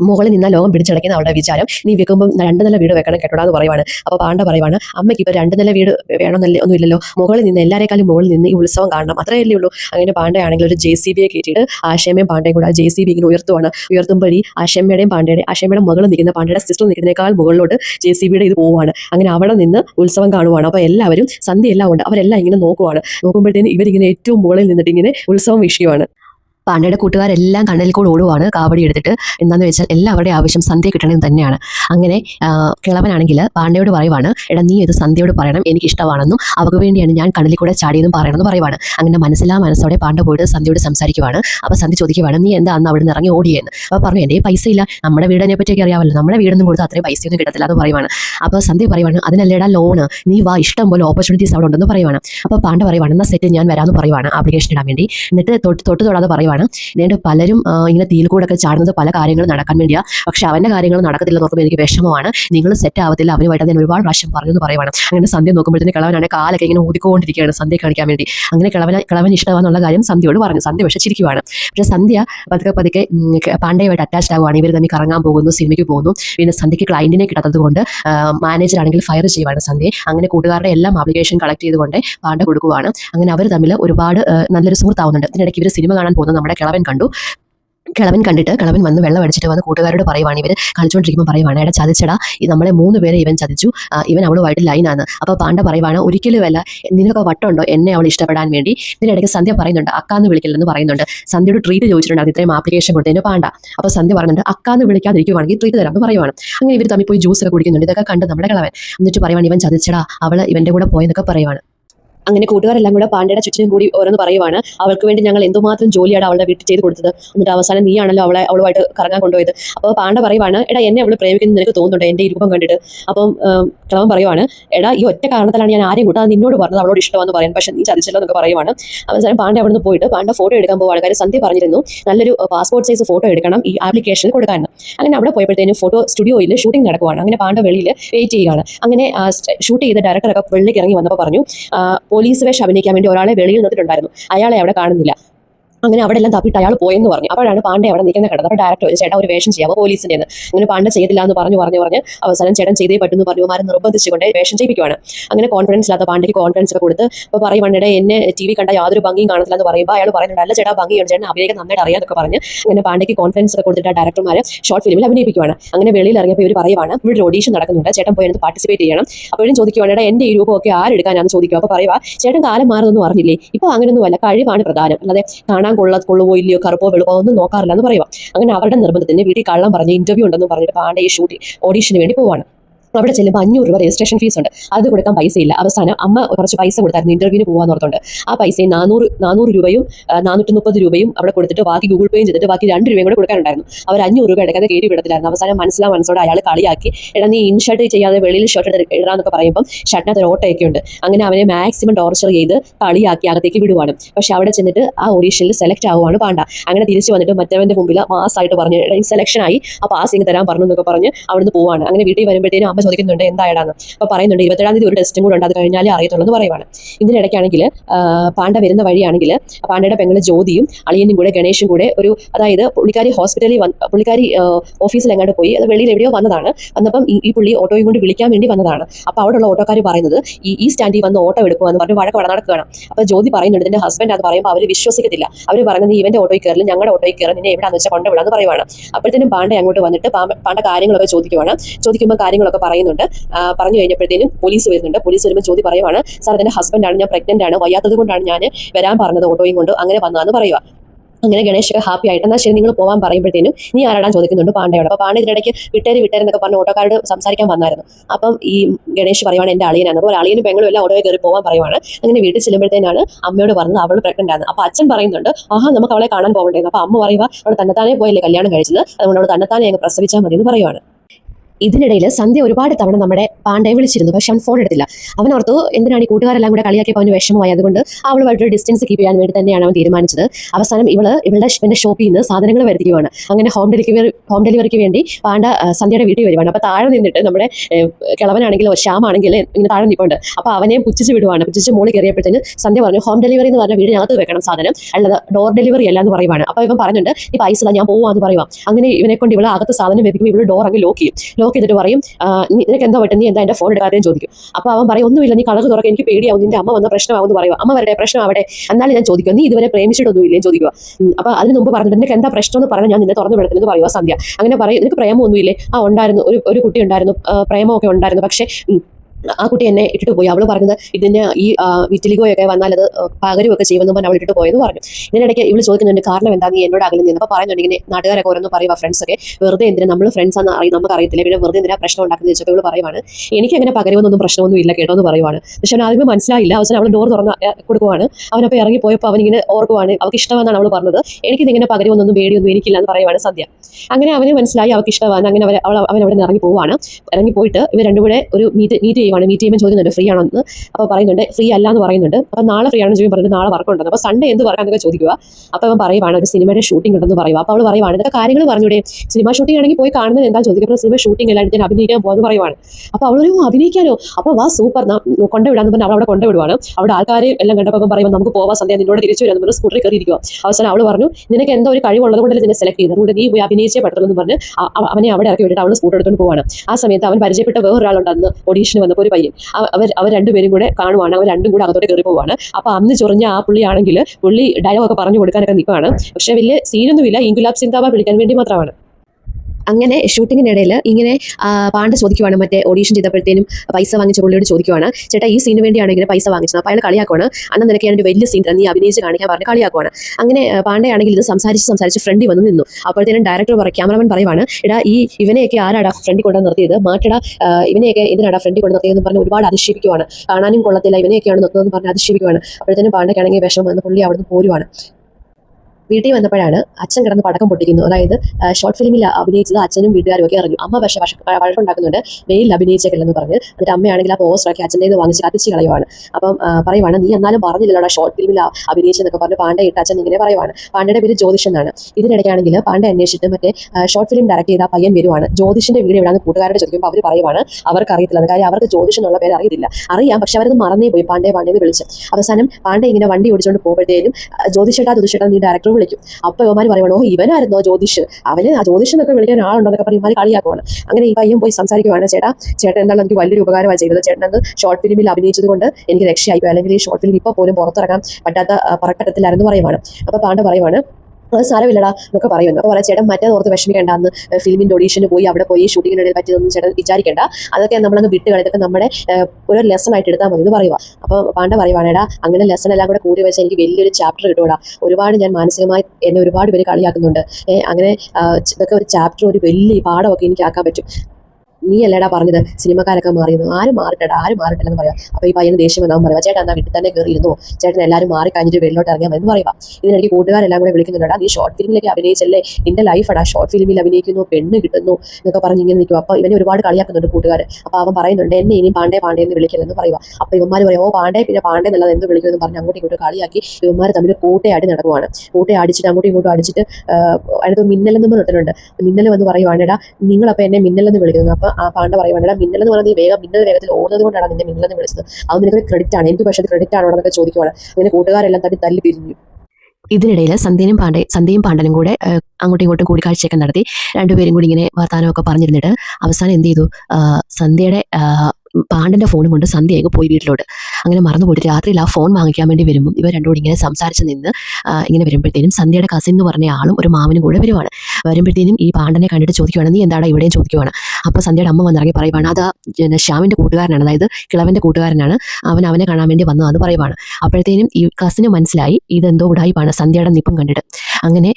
മുകളിൽ നിന്ന ലോകം പിടിച്ചടക്കുന്ന അവളുടെ വിചാരം. നീ വെക്കുമ്പോൾ രണ്ട് നില വീട് വെക്കണം കെട്ടടാന്ന് പറയുവാണ്. അപ്പോൾ പാണ്ട പറയുവാണ് അമ്മയ്ക്ക് ഇപ്പോൾ രണ്ട് നില വീട് വേണമെന്നല്ലേ ഒന്നുമില്ലല്ലോ. മുകളിൽ നിന്ന് എല്ലാവരെക്കാളും മുകളിൽ നിന്ന് ഈ ഉത്സവം കാണണം. അത്രയല്ലേ ഉള്ളൂ. അങ്ങനെ പാണ്ടയാണെങ്കിൽ ഒരു ജെ സി ബിയെ കയറ്റിയിട്ട് ആശയമയും പാണ്ടയും കൂടെ ആ ജെ സി ബി ഇങ്ങനെ ഉയർത്തുവാണ്. ഉയർത്തുമ്പോൾ ഈ ആശയമ്മയുടെയും പാണ്ടയുടെ ആശയമ്മയുടെ മകൾ നിൽക്കുന്ന പാണ്ടയുടെ സിസ്റ്റർ നിൽക്കുന്നതിനേക്കാൾ മുകളിലോട്ട് ജെ സി ബിയുടെ ഇത് പോവുകയാണ് അങ്ങനെ അവിടെ നിന്ന് ഉത്സവം കാണുവാണ്. അപ്പോൾ എല്ലാവരും സന്ധ്യ എല്ലാം ഉണ്ട്. അവരെല്ലാം ഇങ്ങനെ നോക്കുവാണ്. നോക്കുമ്പോഴത്തേന് ഇവരിങ്ങനെ ഏറ്റവും മുകളിൽ നിന്നിട്ട് ഇങ്ങനെ ഉത്സവം വീക്ഷിക്കുവാണ്. പാണ്ഡയുടെ കൂട്ടുകാരെല്ലാം കണ്ണിൽ കൂടെ ഓടുവാണ് കാവടി എടുത്തിട്ട് എന്താണെന്ന് വെച്ചാൽ എല്ലാവരുടെയും ആവശ്യം സന്ധ്യ കിട്ടണമെന്ന് തന്നെയാണ്. അങ്ങനെ കിളവനാണെങ്കിൽ പാണ്ഡയോട് പറയുവാണ് എടാ നീ ഇത് സന്ധ്യയോട് പറയണം എനിക്ക് ഇഷ്ടമാണെന്നും അവർക്ക് വേണ്ടിയാണ് ഞാൻ കണ്ണിൽ കൂടെ ചാടിയെന്നും പറയണമെന്ന് പറയുവാണ്. അങ്ങനെ മനസ്സിലാ മനസ്സോടെ പാണ്ഡ പോയിട്ട് സന്ധ്യയോട് സംസാരിക്കുവാണ്. അപ്പോൾ സന്ധ്യ ചോദിക്കുവാണ് നീ എന്താ അന്ന് അവിടെ നിന്ന് ഇറങ്ങി ഓടിയെന്ന്? അപ്പോൾ പറഞ്ഞു എന്റെ പൈസ ഇല്ല നമ്മുടെ വീടിനെ പറ്റിയൊക്കെ അറിയാമല്ലോ നമ്മുടെ വീടൊന്നും കൊടുത്താൽ അത്രയും പൈസയൊന്നും കിട്ടത്തില്ല എന്ന് പറയുവാണ്. അപ്പോൾ സന്ധ്യ പറയുവാണ് അതിനല്ലേടാ ലോണ് നീ വാ ഇഷ്ടം പോലെ ഓപ്പർച്യൂണിറ്റീസ് അവിടെ ഉണ്ടെന്ന് പറയുവാണ്. അപ്പോൾ പാണ്ഡ പറയുവാണ് എന്നാൽ സെറ്റ് ഞാൻ വരാമെന്ന് പറയുവാണ് ആപ്ലിക്കേഷൻ ഇടാൻ വേണ്ടി. എന്നിട്ട് തൊട്ട് തൊട്ട് തൊടാതെ പറയുവാണ് എന്നിട്ട് പലരും ആ, ഇങ്ങനെ തീയിൽ കൂടെ ചാടുന്നത് പല കാര്യങ്ങളും നടക്കാൻ വേണ്ടിയാണ് പക്ഷെ അവന്റെ കാര്യങ്ങൾ നടക്കത്തില്ല നോക്കുമ്പോൾ എനിക്ക് വിഷമമാണ്. നിങ്ങൾ സെറ്റ് ആവത്തില്ല അവനുമായിട്ട് ഞാൻ ഒരുപാട് പ്രാവശ്യം പറഞ്ഞു എന്ന് പറയുവാണ്. അങ്ങനെ സന്ധ്യ നോക്കുമ്പോഴത്തേന് കിളവനാണ് കാലൊക്കെ ഇങ്ങനെ ഊതിക്കൊണ്ടിരിക്കുകയാണ് സന്ധ്യ കാണിക്കാൻ വേണ്ടി. അങ്ങനെ കിളവന കിളവൻ ഇഷ്ടമാണെന്നുള്ള കാര്യം സന്ധ്യയോട് പറഞ്ഞു. സന്ധ്യ പക്ഷെ ചിരിക്കുവാണ് പക്ഷെ സന്ധ്യ പതുക്കെ പതുക്കെ പാണ്ഡയുമായിട്ട് അറ്റാച്ച്ഡ് ആവുകയാണ് ഇവർ തമ്മിൽ കറങ്ങാൻ പോകുന്നു സിനിമയ്ക്ക് പോകുന്നു. പിന്നെ സന്ധ്യയ്ക്ക് ക്ലയന്റിനെ കിട്ടാത്തത് കൊണ്ട് മാനേജർ ആണെങ്കിൽ ഫയർ ചെയ്യുവാണ് സന്ധ്യ അങ്ങനെ കൂട്ടുകാരുടെ എല്ലാം ആപ്ലിക്കേഷൻ കളക്ട് ചെയ്തുകൊണ്ട് പാണ്ഡ കൊടുക്കുവാണ്. അങ്ങനെ അവർ തമ്മിൽ ഒരുപാട് നല്ലൊരു സുഹൃത്താവുന്നുണ്ട്. ഇതിനിടയ്ക്ക് ഇവർ സിനിമ കാണാൻ പോകുന്നത് നമ്മുടെ കിളവൻ കണ്ടു. കിളവൻ കണ്ടിട്ട് കിളവൻ വന്ന് വെള്ളം അടിച്ചിട്ട് വന്ന് കൂട്ടുകാരോട് പറയുവാണ് ഇവർ കളിച്ചുകൊണ്ടിരിക്കുമ്പോൾ പറയുവാണ് എടാ ചതിച്ചടാ ഈ നമ്മളെ മൂന്ന് പേരെ ഇവൻ ചതിച്ചു. ഇവൻ അവളുമായിട്ട് ലൈനാണ്. അപ്പോൾ പാണ്ഡ പറയുവാണ് ഒരിക്കലുമല്ല നിനക്ക് വട്ടമുണ്ടോ എന്നെ അവൾ ഇഷ്ടപ്പെടാൻ വേണ്ടി. ഇതിനിടയ്ക്ക് സന്ധ്യ പറയുന്നുണ്ട് അക്കാന്ന് വിളിക്കില്ലെന്ന് പറയുന്നുണ്ട്. സന്ധ്യയോട് ട്രീറ്റ് ചോദിച്ചിട്ടുണ്ടായിരുന്നു ഇത്രയും ആപ്ലിക്കേഷൻ കൊടുത്തതിന് പാണ്ട അപ്പോൾ സന്ധ്യ പറയുന്നുണ്ട് അക്കാന്ന് വിളിക്കാതിരിക്കുവാണെങ്കിൽ ട്രീറ്റ് തരാമെന്ന് പറയുവാണ്. അങ്ങനെ ഇവർ തമ്മിൽ പോയി ജ്യൂസ് ഒക്കെ കുടിക്കുന്നുണ്ട്. ഇതൊക്കെ കണ്ട് നമ്മുടെ കിളവൻ. എന്നിട്ട് പറയുവാണ് ഇവൻ ചതിച്ചടാ അവൾ ഇവന്റെ കൂടെ പോയെന്നൊക്കെ പറയുവാണ്. അങ്ങനെ കൂട്ടുകാരെല്ലാം കൂടെ പാണ്ഡയുടെ ചുറ്റിനും കൂടി ഓരോന്ന് പറയുവാണ്. അവൾക്ക് വേണ്ടി ഞങ്ങൾ എന്തുമാത്രം ജോലിയാണ് അവളുടെ വീട്ടിൽ ചെയ്ത് കൊടുത്തത്? എന്നിട്ട് അവസാനം നീയാണല്ലോ അവളെ അവളുമായിട്ട് കറങ്ങാൻ കൊണ്ടുപോയത്. അപ്പോൾ പാണ്ഡ പറയുവാണ് എടാ എന്നെ അവൾ പ്രേമിക്കുന്നത് നിനക്ക് തോന്നുന്നുണ്ട്? എന്റെ രൂപം കണ്ടിട്ട്? അപ്പം ക്ലവൻ പറയുവാണ് എടാ ഈ ഒറ്റ കാരണത്തിലാണ് ഞാൻ ആരെയും കൂട്ടാ നിന്നോട് പറഞ്ഞത്. അവളോട് ഇഷ്ടമാണെന്ന് പറയാൻ. പക്ഷെ നീ ചതിച്ചല്ലോ എന്നൊക്കെ പറയുവാണ്. അവസാനം പാണ്ഡ അവിടെ നിന്ന് പോയിട്ട് പാണ്ഡ ഫോട്ടോ എടുക്കാൻ പോവാണ്. കാര്യം സന്ധ്യ പറഞ്ഞിരുന്നു നല്ലൊരു പാസ്പോർട്ട് സൈസ് ഫോട്ടോ എടുക്കണം ഈ ആപ്ലിക്കേഷനിൽ കൊടുക്കാൻ അങ്ങനെ അവിടെ പോയപ്പോഴത്തേനും ഫോട്ടോ സ്റ്റുഡിയോയിൽ ഷൂട്ടിംഗ് നടക്കുവാണ്. അങ്ങനെ പാണ്ഡ വെളിയിൽ വെയിറ്റ് ചെയ്യുകയാണ്. അങ്ങനെ ഷൂട്ട് ചെയ്ത ഡയറക്ടറൊക്കെ വെള്ളിക്ക് ഇറങ്ങി വന്നപ്പോൾ പറഞ്ഞു പോലീസ് വേഷം അഭിനയിക്കാൻ വേണ്ടി ഒരാളെ വെളിയിൽ നിർത്തിയിട്ടുണ്ടായിരുന്നു അയാളെ അവിടെ കാണുന്നില്ല. അങ്ങനെ അവിടെ എല്ലാം തപ്പിട്ട് അയാൾ പോയെന്ന് പറഞ്ഞു. അപ്പോഴാണ് പാണ്ഡെ അവിടെ നിൽക്കുന്ന കണ്ടത് അപ്പോൾ ഡയറക്ടർ ഒരു ചേട്ടാ ഒരു വേഷം ചെയ്യാമോ പോലീസിന്റെ അങ്ങനെ പാണ്ഡ ചെയ്തില്ല എന്ന് പറഞ്ഞു പറഞ്ഞു പറഞ്ഞ്. അവസാനം ചേട്ടൻ ചെയ്തേ പറ്റുമെന്ന് പറഞ്ഞു. മാറി നിർബന്ധിച്ചുകൊണ്ട് വേഷം ചെയ്യിപ്പിക്കുവാണ്. അങ്ങനെ കോൺഫിഡൻസ് ഇല്ലാത്ത പാണ്ഡെക്ക് കോൺഫിഡൻസ് ഒക്കെ കൊടുത്ത് അപ്പോൾ പറയുവാണ്ടെ എന്നെ ടി വി കണ്ട യാതൊരു ഭംഗിയും കാണത്തില്ല എന്ന് പറയുമ്പോൾ അയാൾ പറയുന്നുണ്ട്. അല്ല ചേട്ടാ ഭംഗിയുണ്ട്. ചേട്ടൻ അഭിനയിക്കാൻ നന്നായിട്ട് അറിയാമെന്നൊക്കെ പറഞ്ഞ് അങ്ങനെ പാണ്ഡെക്ക് കോൺഫിഡൻസ് ഒക്കെ കൊടുത്തിട്ട് ഡയറക്ടർമാർ ഷോർട്ട് ഫിലിമിൽ അഭിനയിപ്പിക്കുവാണ്. അങ്ങനെ വെളിയിൽ ഇറങ്ങിയപ്പോൾ ഇവർ പറയുവാണ് ഇവിടെ ഓഡീഷൻ നടക്കുന്നുണ്ട്. ചേട്ടൻ പോയി പാർട്ടിസിപ്പേറ്റ് ചെയ്യണം. അപ്പോഴും ചോദിക്കുവാണ് എടാ എന്റെ ഈ രൂപമൊക്കെ ആരെടുക്കാനാണെന്ന് ചോദിക്കുക അപ്പോൾ പറയുക ചേട്ടൻ കാലം മാറുന്നു പറഞ്ഞില്ലേ ഇപ്പോൾ അങ്ങനെയൊന്നുമല്ല കഴിവാണ് പ്രധാനം. അല്ലാതെ കാണാൻ കൊള്ള കൊള്ളുവോ ഇല്ലയോ കറുപ്പോ വെളുപ്പോ ഒന്നും നോക്കാറില്ല എന്ന് പറയുക അങ്ങനെ അവരുടെ നിർബന്ധത്തിന് വീട്ടിൽ കള്ളം പറഞ്ഞ് ഇന്റർവ്യൂ ഉണ്ടെന്ന് പറഞ്ഞിട്ട് പാണ്ഡേ ഷൂട്ട് ഓഡീഷന് വേണ്ടി പോവാണ്. അവിടെ ചെല്ലുമ്പോൾ അഞ്ഞൂറ് രൂപ രജിസ്ട്രേഷൻ ഫീസ് ഉണ്ട്. അത് കൊടുക്കാൻ പൈസ ഇല്ല. അവസാനം അമ്മ കുറച്ച് പൈസ കൊടുത്തായിരുന്നു. ഇന്റർവ്യൂവിന് പോകാൻ ഓർത്തുണ്ട്. ആ പൈസയും നാനൂറ് നാനൂറ് രൂപയും നാനൂറ്റി മുപ്പത് രൂപയും അവിടെ കൊടുത്തിട്ട് ബാക്കി ഗൂഗിൾ പേയും ചെയ്തിട്ട് ബാക്കി രണ്ട് രൂപയും കൂടെ കൊടുക്കാനുണ്ടായിരുന്നു. അവർ അഞ്ഞൂറ് രൂപ എടുക്കാതെ കയറി വിടത്തില്ലായിരുന്നു. അവസാനം മനസ്സിലാ മനസ്സോടെ അയാൾ കളിയാക്കി എടാ നീ ഇൻഷർട്ട് ചെയ്യാതെ വെളിയിൽ ഷർട്ട് ഇടാന്നൊക്കെ പറയുമ്പോൾ ഷർട്ടിനകത്ത് ഒരു ഓട്ടയൊക്കെ ഉണ്ട്. അങ്ങനെ അവനെ മാക്സിമം ടോർച്ചർ ചെയ്ത് കളിയാക്കി അകത്തേക്ക് വിടുവാണ്. പക്ഷെ അവിടെ ചെന്നിട്ട് ആ ഓഡീഷനിൽ സെലക്ട് ആവുകയാണ് പാണ്ട അങ്ങനെ തിരിച്ചു വന്നിട്ട് മറ്റവന്റെ മുമ്പിൽ മാസമായിട്ട് പറഞ്ഞു സെലക്ഷൻ ആയി. ആ പാസിങ് തരാൻ പറഞ്ഞു എന്നൊക്കെ പറഞ്ഞ് അവിടുന്ന് പോവാണ്. അങ്ങനെ വീട്ടിൽ വരുമ്പോഴത്തേനും അമ്മ ചോദിക്കുന്നുണ്ട് എന്തായടാന്ന്. അപ്പോൾ പറയുന്നുണ്ട് ഇരുപത്തേഴാം തീയതി ഒരു ടെസ്റ്റും കൂടെ ഉണ്ട് അത് കഴിഞ്ഞാലേ അറിയത്തുള്ളൂ എന്ന് പറയുവാണ്. ഇതിനിടയ്ക്കാണെങ്കിൽ പാണ്ഡ വരുന്ന വഴിയാണെങ്കിൽ പാണ്ഡയുടെ പെങ്ങൾ ജ്യോതിയും അളിയനും കൂടെ ഗണേഷും കൂടെ ഒരു അതായത് പുള്ളിക്കാരി ഹോസ്പിറ്റലിൽ പുള്ളിക്കാരി ഓഫീസിൽ എങ്ങാണ്ട് പോയി അത് വെളിയിൽ എവിടെയോ വന്നതാണ്. വന്നപ്പം ഈ പുള്ളി ഓട്ടോയും കൊണ്ട് വിളിക്കാൻ വേണ്ടി വന്നതാണ്. അപ്പോൾ അവിടെയുള്ള ഓട്ടോക്കാർ പറയുന്നത് ഈ ഈ സ്റ്റാൻഡിൽ വന്ന് ഓട്ടോ എടുക്കുക എന്ന് പറഞ്ഞ് വഴക്ക് നടക്കുകയാണ്. അപ്പോൾ ജ്യോതി പറയുന്നുണ്ട് എന്റെ ഹസ്ബൻഡ് അത് പറയുമ്പോൾ അവർ വിശ്വസിക്കത്തില്ല. അവർ പറയുന്നത് ഇവന്റെ ഓട്ടോയിൽ കയറില്ല ഞങ്ങളുടെ ഓട്ടോയിൽ കയറി നിന്നെ എവിടെയാണെന്ന് വെച്ചാൽ കൊണ്ടുവിടാന്ന് പറയുവാണ്. അപ്പോഴത്തേനും പാണ്ഡ അങ്ങോട്ട് വന്നിട്ട് പാണ്ഡ കാര്യങ്ങളൊക്കെ ചോദിക്കുവാണ്. ചോദിക്കുമ്പോൾ കാര്യങ്ങളൊക്കെ പറയുന്നുണ്ട്. പറഞ്ഞു കഴിഞ്ഞപ്പോഴത്തേനും പോലീസ് വരുന്നുണ്ട്. പോലീസ് വരുമ്പോൾ ചോദ്യം പറയുവാണ് സാർ എന്റെ ഹസ്ബൻഡാണ് ഞാൻ പ്രഗ്നന്റ് ആണ് വയ്യാത്തത് കൊണ്ടാണ് ഞാൻ വരാൻ പറഞ്ഞത് ഓട്ടോയും കൊണ്ട് അങ്ങനെ വന്നതെന്ന് പറയുക അങ്ങനെ ഗണേഷൊക്കെ ഹാപ്പി ആയിട്ട് എന്നാൽ ശരി നിങ്ങൾ പോകാൻ പറയുമ്പോഴത്തേനും നീ ആരാടാൻ ചോദിക്കുന്നുണ്ട്? പാണ്ഡയോട്. അപ്പോൾ പാണ്ഡ ഇതിനിടയ്ക്ക് വിട്ടേര് വിട്ടേരെന്നൊക്കെ പറഞ്ഞ് ഓട്ടോക്കാരോട് സംസാരിക്കാൻ വന്നായിരുന്നു. അപ്പം ഈ ഗണേഷ് പറയുവാണ് എന്റെ അളിയനാണ്. അപ്പോൾ അളിയനും പെങ്ങളും എല്ലാം ഓട്ടോയിൽ കയറി പോകാൻ പറയുവാണ്. അങ്ങനെ വീട്ടിൽ ചെല്ലുമ്പോഴത്തേനാണ് അമ്മയോട് പറഞ്ഞത് അവൾ പ്രഗ്നന്റ് ആണ്. അപ്പോൾ അച്ഛൻ പറയുന്നുണ്ട് ആഹാ നമുക്ക് അവളെ കാണാൻ പോകണ്ടേന്ന്. അപ്പോൾ അമ്മ പറയുക അവൾ തന്നെത്താനേ പോയല്ലേ കല്യാണം കഴിച്ചത്? അതുകൊണ്ട് അവൾ തന്നെത്താനേ അങ്ങ് പ്രസവിച്ചാൽ മതി എന്ന് പറയുവാണ്. ഇതിനിടയിൽ സന്ധ്യ ഒരുപാട് തവണ നമ്മുടെ പാണ്ഡയെ വിളിച്ചിരുന്നു പക്ഷെ അവൻ ഫോൺ എടുത്തില്ല. അവൻ ഓർത്തു എന്തിനാണ് ഈ കൂട്ടുകാരെല്ലാം കൂടെ കളിയാക്കിയപ്പോൾ അവന് വിഷമമായി? അതുകൊണ്ട് അവളുമായിട്ട് ഡിസ്റ്റൻസ് കീപ്പ് ചെയ്യാൻ വേണ്ടി തന്നെയാണ് അവൻ തീരുമാനിച്ചത്. അവസാനം ഇവൾ ഇവളുടെ ഇവന്റെ ഷോപ്പിൽ നിന്ന് സാധനങ്ങൾ വരുത്തിക്കുവാണ്. അങ്ങനെ ഹോം ഡെലിവറി ഹോം ഡെലിവറിക്ക് വേണ്ടി പാണ്ഡ സന്ധ്യയുടെ വീട്ടിൽ വരുവാണ്. അപ്പോൾ താഴെ നിന്നിട്ട് നമ്മുടെ കിളവനാണെങ്കിലോ ശ്യാമാണെങ്കിലോ ഇങ്ങനെ താഴെ നിൽപ്പുണ്ട്. അപ്പോൾ അവനെ പുച്ഛിച്ച് വിടുവാണ്. പുച്ഛിച്ച് മോളിൽ കയറിയപ്പോഴത്തേന് സന്ധ്യ പറഞ്ഞു ഹോം ഡെലിവറി എന്ന് പറഞ്ഞ വീടിനകത്ത് വെക്കണം സാധനം. അല്ലാതെ ഡോർ ഡെലിവറി അല്ല എന്ന് പറയുവാണ്. അപ്പോൾ ഇവൻ പറഞ്ഞിട്ടുണ്ട് ഈ പൈസ ഞാൻ പോവാന്ന് പറയുവാം. അങ്ങനെ ഇവനെ കൊണ്ട് ഇവളെ അകത്ത് സാധനം വെപ്പിക്കുമ്പോൾ ഇവൾ ഡോർ അങ്ങ് ലോക്ക് ചെയ്യും. ലോക്ക് ചെയ്തിട്ട് പറയും നിനക്ക് എന്താ പറ്റും നീ എന്താ എന്റെ ഫോൺ എടുക്കാതെയും ചോദിക്കും. അപ്പോൾ അവൻ പറയും ഒന്നുമില്ല നീ കളക്ക് തുറക്കുക എനിക്ക് പേടിയാവും നിന്റെ അമ്മ വന്ന പ്രശ്നമാവുമെന്ന് പറയുക അമ്മ പ്രശ്നം പ്രശ്നമാവട്ടെ. എന്നാലും ഞാൻ ചോദിക്കും നീ ഇതുവരെ പ്രേമിച്ചിട്ടൊന്നും ഇല്ലേ ചോദിക്കുക അപ്പോൾ അതിന് മുമ്പ് പറഞ്ഞിട്ട് നിനക്ക് എന്താ പ്രശ്നം എന്ന് പറഞ്ഞാൽ ഞാൻ നിന്നെ തുറന്നു വിടത്തില്ലെന്ന് പറയുക സന്ധ്യ. അങ്ങനെ പറയും നിനക്ക് പ്രേമമൊന്നുമില്ലേ? ആ ഉണ്ടായിരുന്നു ഒരു ഒരു കുട്ടി ഉണ്ടായിരുന്നു പ്രേമമൊക്കെ ഉണ്ടായിരുന്നു പക്ഷേ ആ കുട്ടി എന്നെ ഇട്ടിട്ട് പോയി. അവൾ പറഞ്ഞത് ഇതിന് ഈ വിറ്റിലിഗോയൊക്കെ വന്നാൽ അത് പകരുമൊക്കെ ചെയ്യുമെന്ന് പറഞ്ഞ് അവൾ ഇട്ടിട്ട് പോയെന്ന് പറഞ്ഞു. ഇതിനിടയ്ക്ക് ഇവൾ ചോദിക്കുന്നുണ്ട് കാരണം എന്താ നീ എന്നോട് അകലെ നിന്ന്? അപ്പോൾ പറയുന്നുണ്ടെങ്കിൽ നാട്ടുകാരൊക്കെ ഓരോന്ന് പറയുക ഫ്രണ്ട്സ് ഒക്കെ. വെറുതെ എന്തിനാ? നമ്മൾ ഫ്രണ്ട്സ് ആണെന്ന് അറിയും നമുക്ക് അറിയത്തില്ല പിന്നെ വെറുതെ എന്തിനാ പ്രശ്നം ഉണ്ടാക്കുന്നത്? ചോദിച്ചപ്പോൾ ഇവൾ പറയുവാണ് എനിക്ക് അങ്ങനെ പകരുമെന്നൊന്നും പ്രശ്നമൊന്നും ഇല്ല കേട്ടോ എന്ന് പറയുവാണ്. പക്ഷെ അവൻ ആദ്യമേ മനസ്സിലായില്ല. അവസാനം അവൾ ഡോർ തുറന്ന് കൊടുക്കുവാണ്. അവനപ്പോൾ ഇറങ്ങി പോയപ്പോൾ അവൻ ഇങ്ങനെ ഓർക്കുവാണ് അവൾക്ക് ഇഷ്ടമാണെന്നാണ് അവൾ പറഞ്ഞത്. എനിക്കിതിങ്ങനെ പകരുമെന്നൊന്നും പേടിയൊന്നും എനിക്കില്ല എന്ന് പറയുവാണ് സദ്യ അങ്ങനെ അവന് മനസ്സിലായി അവൾക്ക് ഇഷ്ടമാണ് അങ്ങനെ അവൾ അവൻ അവിടെ നിന്ന് ഇറങ്ങി പോവാണ്. ഇറങ്ങി പോയിട്ട് ഇവർ രണ്ടും കൂടെ ഒരു മീറ്റ് മീറ്റ് ചെയ്യുവാണ്. മീറ്റ് ചെയ്യുമ്പോൾ ചോദിക്കുന്നുണ്ട് ഫ്രീ ആണെന്ന്? അപ്പോൾ പറയുന്നുണ്ട് ഫ്രീ അല്ല എന്ന് പറയുന്നുണ്ട്. അപ്പോൾ നാളെ ഫ്രീ ആണെന്ന് ചോദിക്കും പറഞ്ഞിട്ട് നാളെ വർക്ക് ഉണ്ടെന്ന്. അപ്പോൾ സൺഡേ എന്ത് പറയാന്നൊക്കെ ചോദിക്കുക. അപ്പോൾ അവൻ പറയുവാണ് ഒരു സിനിമയുടെ ഷൂട്ടിംഗ് ഉണ്ടെന്ന് പറയുക അപ്പോൾ അവൾ പറയുവാണ് ഇതൊക്കെ കാര്യങ്ങൾ പറഞ്ഞൂടെ? സിനിമ ഷൂട്ടിംഗ് ആണെങ്കിൽ പോയി കാണുന്നത് എന്താ ചോദിക്കുക സിനിമ ഷൂട്ടിംഗ് അല്ല ഞാൻ അഭിനയിക്കാൻ പോകുമെന്ന് പറയുവാണ്. അപ്പോൾ അവൾ ഒരു അഭിനയിക്കാനോ? അപ്പോൾ വാ സൂപ്പർ കൊണ്ടുവിടാന്ന് പറഞ്ഞാൽ അവൾ അവിടെ കൊണ്ടുവിടുവാണ്. അവിടെ ആൾക്കാർ എല്ലാം കണ്ടപ്പോൾ പറയുമ്പോൾ നമുക്ക് പോവാൻ സന്ധ്യ നിന്നോട് തിരിച്ചു വരാൻ പറഞ്ഞ് സ്കൂട്ടറിൽ കയറിയിരിക്കുക അവസാനം അവൾ പറഞ്ഞു നിനക്ക് എന്തോ ഒരു കഴിവുള്ളത് കൊണ്ടല്ലേ നിന്നെ സെലക്ട് ചെയ്തത് അതുകൊണ്ട് നീ പോയി അഭിനയിച്ചേ പറ്റുള്ളൂ എന്ന് പറഞ്ഞ് അവനെ അവിടെ ഇറക്കി വിട്ടിട്ട് അവൾ സ്കൂട്ടർ എടുത്തുകൊണ്ട് പോവാണ്. ആ സമയത്ത് അവൻ പരിചയപ്പെട്ട വേറൊരാളുണ്ടെന്ന് ഓഡീഷന് വന്നപ്പോൾ ഒരു പയ്യൻ. അവർ അവർ രണ്ടുപേരും കൂടെ കാണുവാണ്. അവർ രണ്ടും കൂടെ അകത്തോട്ട് കയറി പോവാണ്. അപ്പോൾ അന്ന് ചൊറിഞ്ഞ ആ പുള്ളിയാണെങ്കിൽ പുള്ളി ഡയലോഗ് ഒക്കെ പറഞ്ഞു കൊടുക്കാനൊക്കെ നിൽക്കുകയാണ് പക്ഷേ വലിയ സീനൊന്നുമില്ല ഇൻകുലാബ് സിന്താബ വിളിക്കാൻ വേണ്ടി മാത്രമാണ്. അങ്ങനെ ഷൂട്ടിങ്ങിനിടയിൽ ഇങ്ങനെ പാണ്ഡ ചോദിക്കുവാണ് മറ്റേ ഓഡീഷൻ ചെയ്തപ്പോഴത്തേനും പൈസ വാങ്ങിച്ച പുള്ളിയോട് ചോദിക്കുവാണ് ചേട്ടാ ഈ സീന് വേണ്ടിയാണ് ഇങ്ങനെ പൈസ വാങ്ങിച്ചത് അപ്പോൾ അയാൾ കളിയാക്കുവാണ്. അന്ന് നിനക്ക് ഞാനൊരു വലിയ സീൻ നീ അഭിനയിച്ച് കാണിക്കാൻ പറഞ്ഞ് കളിയാക്കുവാണ്. അങ്ങനെ പാണ്ഡയാണെങ്കിൽ ഇത് സംസാരിച്ച് സംസാരിച്ച് ഫ്രണ്ടി വന്ന് നിന്നു. അപ്പോഴത്തേനും ഡയറക്ടർ പറയും ക്യാമറമാൻ പറയുവാണ് എടാ ഈ ഇവനെയൊക്കെ ആരാടാ ഫ്രണ്ടിൽ കൊണ്ട് നിർത്തിയത്? മാറ്റടാ ഇവനെയൊക്കെ എന്തിനാടാ ഫ്രണ്ടിൽ കൊണ്ട് നിർത്തിയതെന്ന് പറഞ്ഞ് ഒരുപാട് അധിക്ഷേപിക്കുവാണ് കാണാനും കൊള്ളത്തില്ല ഇവനെയൊക്കെയാണ് നിർത്തുന്നതെന്ന് പറഞ്ഞ് അധിക്ഷേപിക്കുവാണ് അപ്പോഴത്തേനും പാണ്ഡയ്ക്കാണെങ്കിൽ വിഷമം വന്ന് പുള്ളി അവിടുന്ന് പോരുവാണ്. വീട്ടിൽ വന്നപ്പോഴാണ് അച്ഛൻ കിടന്ന് പടക്കം പൊട്ടിക്കുന്നു. അതായത് ഷോർട്ട് ഫിലിമിൽ അഭിനയിച്ചത് അച്ഛനും വീട്ടുകാരും ഒക്കെ അറിഞ്ഞു അമ്മ പക്ഷേ വഴക്ക് വഴക്കുണ്ടാക്കുന്നുണ്ട്. വെയിൽ അഭിനയിച്ചേക്കില്ലെന്ന് പറഞ്ഞ് എന്നിട്ട് അമ്മയാണെങ്കിൽ ആ പോസ്റ്ററൊക്കെ അച്ഛന്റെ വാങ്ങിച്ച് കത്തിച്ച് കളയുവാണ്. അപ്പം പറയുവാണ് നീ എന്നാലും പറഞ്ഞില്ലല്ലോ ഷോർട്ട് ഫിലിമിൽ അഭിനയിച്ചെന്നൊക്കെ പറഞ്ഞ് പാണ്ഡ ഇട്ട് അച്ഛൻ ഇങ്ങനെ പറയുവാണ്. പാണ്ഡയുടെ പേര് ജ്യോതിഷ് എന്നാണ്. ഇതിനിടയ്ക്കാണെങ്കിൽ പാണ്ഡ അന്വേഷിച്ചിട്ട് മറ്റേ ഷോർട്ട് ഫിലിം ഡയറക്ട് ചെയ്ത പയ്യൻ വരുവാണ്. ജ്യോതിഷിന്റെ വീട് എവിടെയാണ് കൂട്ടുകാരോട് ചോദിക്കുമ്പോൾ അവർ പറയുവാണ് അവർക്ക് അറിയത്തില്ല കാര്യം അവർക്ക് ജ്യോതിഷ് എന്നുള്ള പേര് അറിയത്തില്ല. അറിയാം പക്ഷെ അവരത് മറന്നേ പോയി പാണ്ഡേ പാണ്ഡേ എന്ന് വിളിച്ച്. അവസാനം പാണ്ഡേ ഇങ്ങനെ വണ്ടി ഓടിച്ചുകൊണ്ട് പോകുമ്പോഴത്തേനും ജ്യോതിഷേട്ടാ ജ്യോതിഷേട്ടാ നീ ഡയറക്ടർ വിളിക്കും. അപ്പൊ ഇവന്മാർ ഓ ഇവനായിരുന്നോ ജ്യോതിഷ്? അവന് ആ ജ്യോതിഷ് എന്നൊക്കെ വിളിക്കാൻ ആളുണ്ടെന്നൊക്കെ പറയും ഇവന്മാർ കളിയാക്കുവാണ്. അങ്ങനെ ഈ പയ്യൻ പോയി സംസാരിക്കുവാണ് ചേട്ടാ ചേട്ടൻ എന്താണ് എനിക്ക് വലിയൊരു ഉപകാരമാണ് ചെയ്തത്? ചേട്ടൻ അന്ന് ഷോർട്ട് ഫിലിമിൽ അഭിനയിച്ചത് കൊണ്ട് എനിക്ക് രക്ഷയായി. അല്ലെങ്കിൽ ഈ ഷോർട്ട് ഫിലിം ഇപ്പോൾ പോലും പുറത്തിറങ്ങാൻ പറ്റാത്ത പറക്കട്ടത്തിലായിരുന്നു പറയുവാണ്. അപ്പോൾ പാണ്ഡ പറയുവാണ് അത് സാരമില്ലടാ എന്നൊക്കെ പറയുന്നു. അപ്പോൾ പറയാം ചേട്ടൻ മറ്റേ ഓർത്ത് വിഷമിക്കേണ്ടെന്ന് ഫിലിമിന്റെ ഓഡീഷന് പോയി അവിടെ പോയി ഷൂട്ടിങ്ങിനിടയിൽ പറ്റിയതൊന്നും ചേട്ടൻ വിചാരിക്കേണ്ട. അതൊക്കെ നമ്മളങ്ങ് വിട്ട് ഇതൊക്കെ നമ്മുടെ ഒരു ലെസൺ ആയിട്ട് എടുത്താൽ മതി എന്ന് പറയുക അപ്പോൾ പാണ്ഡ പറയുവാണേടാ അങ്ങനെ ലെസൺ എല്ലാം കൂടെ കൂടി വെച്ച് എനിക്ക് വലിയൊരു ചാപ്റ്റർ കിട്ടൂടാ ഒരുപാട് ഞാൻ മാനസികമായി എന്നെ ഒരുപാട് പേര് കളിയാക്കുന്നുണ്ട്. അങ്ങനെ ഇതൊക്കെ ഒരു ചാപ്റ്റർ ഒരു വലിയ പാഠമൊക്കെ എനിക്ക് ആക്കാൻ പറ്റും. നീ അല്ലേടാ പറഞ്ഞത്. സിനിമക്കാരൊക്കെ മാറിയിരുന്നു. ആരും മാറിട്ടടാ ആരും മാറിട്ടില്ലെന്ന് പറയാം. അപ്പോൾ ഈ പയ്യന് ദേഷ്യം വന്നാൽ പറയാം ചേട്ടാ എന്നാ വീട്ടിൽ തന്നെ കയറിയിരുന്നു ചേട്ടൻ എല്ലാവരും മാറി കഴിഞ്ഞിട്ട് വെളിലോട്ട് ഇറങ്ങാം എന്ന് പറയുക ഇതിനിടയ്ക്ക് കൂട്ടുകാരെല്ലാം കൂടെ വിളിക്കുന്നുണ്ടാ നീ ഷോർട്ട് ഫിലിമിലേക്ക് അഭിനയിച്ചല്ലേ? നിന്റെ ലൈഫടാ ഷോർട്ട് ഫിലിമിൽ അഭിനയിക്കുന്നു പെണ്ണ് കിട്ടുന്നു എന്നൊക്കെ പറഞ്ഞ് ഇങ്ങനെ നിൽക്കും അപ്പോൾ ഇവനെ ഒരുപാട് കളിയാക്കുന്നുണ്ട് കൂട്ടുകാർ അപ്പോൾ അവൻ പറയുന്നുണ്ട് എന്നെ ഇനി പാണ്ഡേ പാണ്ഡേ എന്ന് വിളിക്കരുതെന്ന് പറയുക അപ്പോൾ ഇവന്മാർ പറയും ഓ പാണ്ഡേ പിന്നെ പാണ്ഡേ എന്നുള്ളത് എന്ത് വിളിക്കുമെന്ന് പറഞ്ഞ് അങ്ങോട്ടും ഇങ്ങോട്ടും കളിയാക്കി ഇവന്മാർ തമ്മിൽ കൂട്ടയാടി നടക്കുവാണ്. കൂട്ടെ അടിച്ചിട്ട് അങ്ങോട്ടും ഇങ്ങോട്ടും അടിച്ചിട്ട് അതിനകത്ത് മിന്നലെന്ന് പറഞ്ഞിട്ടുണ്ട് മിന്നൽ വന്ന് പറയുവാണെടാ നിങ്ങളപ്പോൾ എന്നെ മിന്നലെന്ന് വിളിക്കുന്നത്? അപ്പോൾ പാണ്ഡ മിന്നൽ മിന്നലെന്ന് പറഞ്ഞാൽ ഈ വേഗം മിന്നൽ വേഗത്തിൽ ഓടുന്നത് കൊണ്ടാണ് നിന്നെ മിന്നലെന്ന് വിളിച്ചത്. അത് നിനക്കൊരു ക്രെഡിറ്റ് ആണ്. എനിക്ക് പക്ഷേ ക്രെഡിറ്റ് ആണോ എന്നൊക്കെ ചോദിക്കുവാണ്. അങ്ങനെ കൂട്ടുകാരെല്ലാം തട്ടി തല്ലി പിരിഞ്ഞു ഇതിനിടയിൽ സന്ധ്യനും പാണ്ഡെ സന്ധ്യയും പാണ്ഡനും കൂടെ അങ്ങോട്ടും ഇങ്ങോട്ടും കൂടിക്കാഴ്ചയൊക്കെ നടത്തി. രണ്ടുപേരും കൂടി ഇങ്ങനെ വർത്തമാനമൊക്കെ പറഞ്ഞിരുന്നിട്ട് അവസാനം എന്ത് ചെയ്തു? സന്ധ്യയുടെ പാണ്ഡന്റെ ഫോണും കൊണ്ട് സന്ധ്യ പോയി വീട്ടിലോട്ട്. അങ്ങനെ മറന്നു പോയിട്ട് രാത്രിയിൽ ആ ഫോൺ വാങ്ങിക്കാൻ വേണ്ടി വരുമ്പോൾ ഇവർ രണ്ടുകൂടി ഇങ്ങനെ സംസാരിച്ച് നിന്ന് ഇങ്ങനെ വരുമ്പോഴത്തേനും സന്ധ്യയുടെ കസിൻ എന്ന് പറഞ്ഞ ആളും ഒരു മാമനും കൂടെ വരുവാണ്. വരുമ്പോഴത്തേനും ഈ പാണ്ഡനെ കണ്ടിട്ട് ചോദിക്കുവാണ് നീ എന്താടാ ഇവിടെയും ചോദിക്കുവാണ്? അപ്പോൾ സന്ധ്യയുടെ അമ്മ വന്നിറങ്ങി പറയുവാണ് അത് ശ്യാമിന്റെ കൂട്ടുകാരനാണ് അതായത് കിളവന്റെ കൂട്ടുകാരനാണ്. അവൻ അവനെ കാണാൻ വേണ്ടി വന്നതെന്ന് പറയുവാണ്. അപ്പോഴത്തേനും ഈ കസിന് മനസ്സിലായി ഇതെന്തോ ഉടായിപ്പാണ് സന്ധ്യയുടെ നിപ്പം കണ്ടിട്ട്. അങ്ങനെ